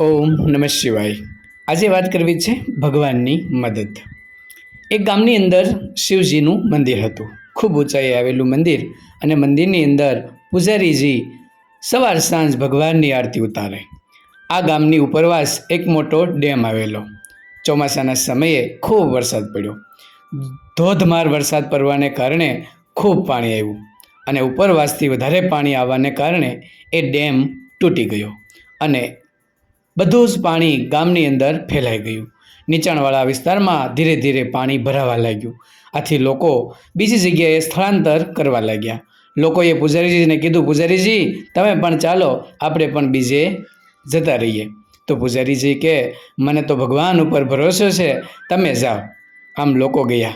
ઓમ નમઃ શિવાય. આજે વાત કરવી છે ભગવાનની મદદ. એક ગામની અંદર શિવજીનું મંદિર હતું. ખૂબ ઊંચાઈએ આવેલું મંદિર અને મંદિરની અંદર પૂજારીજી સવાર સાંજ ભગવાનની આરતી ઉતારે. આ ગામની ઉપરવાસ એક મોટો ડેમ આવેલો. ચોમાસાના સમયે ખૂબ વરસાદ પડ્યો. ધોધમાર વરસાદ પડવાને કારણે ખૂબ પાણી આવ્યું અને ઉપરવાસથી વધારે પાણી આવવાને કારણે એ ડેમ તૂટી ગયો અને બધું જ પાણી ગામની અંદર ફેલાઈ ગયું. નીચાણવાળા વિસ્તારમાં ધીરે ધીરે પાણી ભરાવા લાગ્યું. આથી લોકો બીજી જગ્યાએ સ્થળાંતર કરવા લાગ્યા. લોકોએ પૂજારીજીને કીધું, પૂજારીજી, તમે પણ ચાલો, આપણે પણ બીજે જતા રહીએ. તો પૂજારીજી કે, મને તો ભગવાન ઉપર ભરોસો છે, તમે જાઓ. આમ લોકો ગયા.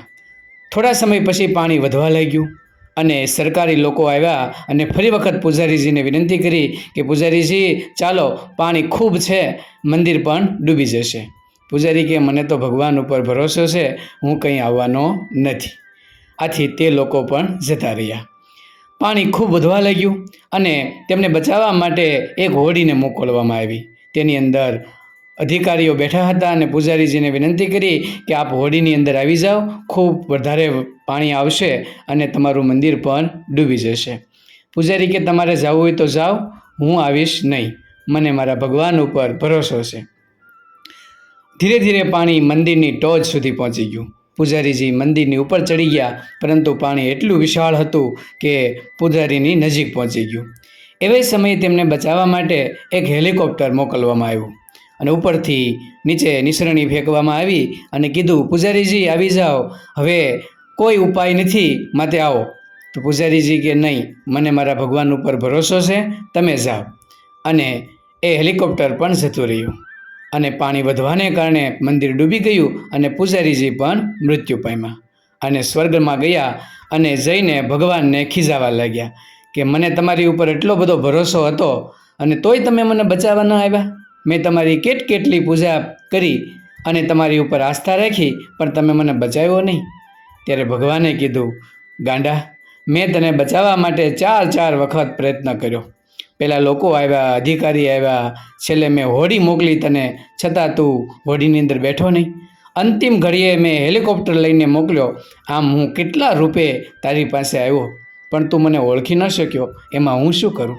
થોડા સમય પછી પાણી વધવા લાગ્યું. અને સરકારી લોકો આવ્યા અને ફરી વખત પૂજારીજીને વિનંતી કરી કે, પૂજારીજી, ચાલો, પાણી ખૂબ છે, મંદિર પણ ડૂબી જશે. પૂજારી કે, મને તો ભગવાન ઉપર ભરોસો છે, હું કંઈ આવવાનો નથી. આથી તે લોકો પણ જતા રહ્યા. પાણી ખૂબ વધવા લાગ્યું અને તેમને બચાવવા માટે એક હોડીને મોકલવામાં આવી. તેની અંદર અધિકારીઓ બેઠા હતા અને પૂજારીજીને વિનંતી કરી કે, આપ હોડીની અંદર આવી જાઓ, ખૂબ વધારે પાણી આવશે અને તમારું મંદિર પણ ડૂબી જશે. પૂજારી કે તમારે જવું હોય તો જાઓ, હું આવીશ નહીં. મને મારા ભગવાન ઉપર ભરોસો છે. ધીરે ધીરે પાણી મંદિરની ટોચ સુધી પહોંચી ગયું. પૂજારીજી મંદિરની ઉપર ચડી ગયા, પરંતુ પાણી એટલું વિશાળ હતું કે પૂજારીની નજીક પહોંચી ગયું. એવે સમયે તેમને બચાવવા માટે એક હેલિકોપ્ટર મોકલવામાં આવ્યું અને ઉપરથી નીચે નિસરણી ફેંકવામાં આવી અને કીધું, પૂજારીજી, આવી જાઓ. હવે કોઈ ઉપાય નથી માટે આવો. તો પૂજારીજી કે નહીં, મને મારા ભગવાન ઉપર ભરોસો છે, તમે જાઓ. અને એ હેલિકોપ્ટર પણ જતું રહ્યું. અને પાણી વધવાને કારણે મંદિર ડૂબી ગયું અને પૂજારીજી પણ મૃત્યુ પામ્યા. અને સ્વર્ગમાં ગયા અને જઈને ભગવાનને ખીજાવા લાગ્યા કે મને તમારી ઉપર એટલો બધો ભરોસો હતો અને તોય તમે મને બચાવવા ન આવ્યા. મેં તમારી કેટ કેટલી પૂજા કરી અને તમારી ઉપર આસ્થા રાખી, પણ તમે મને બચાવ્યો નહીં. ત્યારે ભગવાને કીધું, ગાંડા, મેં તને બચાવવા માટે ચાર ચાર વખત પ્રયત્ન કર્યો. પહેલાં લોકો આવ્યા, અધિકારી આવ્યા, છેલ્લે મેં હોડી મોકલી તને, છતાં તું હોડીની અંદર બેઠો નહીં. અંતિમ ઘડીએ મેં હેલિકોપ્ટર લઈને મોકલ્યો. આમ હું કેટલા રૂપે તારી પાસે આવ્યો? પણ તું મને ઓળખી ન શક્યો. એમાં હું શું કરું?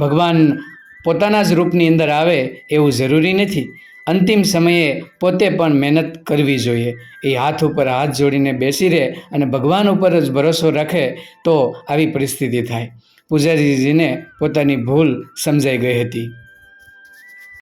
ભગવાન પોતાના જ રૂપની અંદર આવે એવું જરૂરી નથી. અંતિમ સમયે પોતે પણ મહેનત કરવી જોઈએ. એ હાથ ઉપર હાથ જોડીને બેસી રહે અને ભગવાન ઉપર જ ભરોસો રાખે તો આવી પરિસ્થિતિ થાય. પૂજારીજીને પોતાની ભૂલ સમજાઈ ગઈ હતી.